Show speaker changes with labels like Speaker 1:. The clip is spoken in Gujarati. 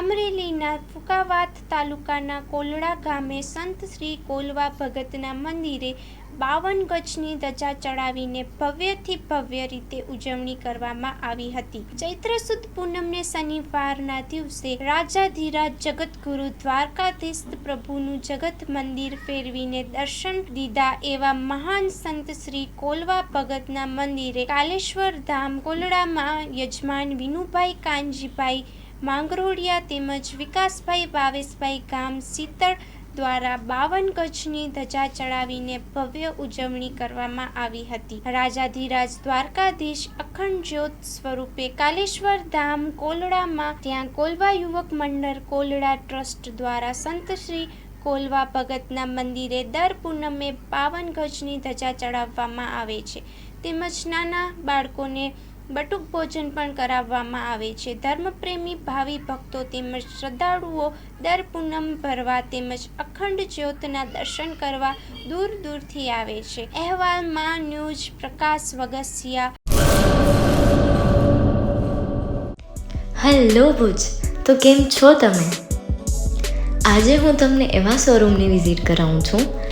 Speaker 1: અમરેલીના ફુકાવાત તાલુકાના કોલડા ગામે સંત શ્રી કોલવા ભગતના મંદિરે બાવન ગજની ધજા ચડાવીને ભવ્યથી ભવ્ય રીતે ઉજવણી કરવામાં આવી હતી. ચૈત્ર સુદ પૂનમને શનિવારના દિવસે રાજાધીરાજ જગતગુરુ દ્વારકાધીશ પ્રભુનું જગત મંદિર ફેરવીને દર્શન દીધા એવા મહાન સંત શ્રી કોલવા ભગતના મંદિરે કાલેશ્વર ધામ કોલડામાં યજમાન વિનુભાઈ કાનજીભાઈ માંગરોળિયા તેમજ વિકાસભાઈ ભાવેશભાઈ ગામ શીતળ દ્વારા બાવન ગજની ધજા ચડાવીને ભવ્ય ઉજવણી કરવામાં આવી હતી. રાજાધિરાજ દ્વારકાધીશ અખંડ જ્યોત સ્વરૂપે કાલેશ્વર ધામ કોલડામાં ત્યાં કોલવા યુવક મંડળ કોલડા ટ્રસ્ટ દ્વારા સંત શ્રી કોલવા ભગતના મંદિરે દર પૂનમે બાવન ગજની ધજા ચડાવવામાં આવે છે. તેમજ નાના બાળકોને બટુક ભોજન પણ કરાવવામાં આવે છે. ધર્મપ્રેમી ભાવિ ભક્તો તેમજ શ્રદ્ધાળુઓ દર પૂનમ ભરવા તેમજ અખંડ જ્યોતના દર્શન કરવા દૂર દૂરથી આવે છે. અહેવાલમાં ન્યૂઝ, પ્રકાશ વગસિયા.
Speaker 2: હેલો ભુજ, તો કેમ છો તમે? આજે હું તમને એવા શોરૂમની વિઝિટ કરાવું છું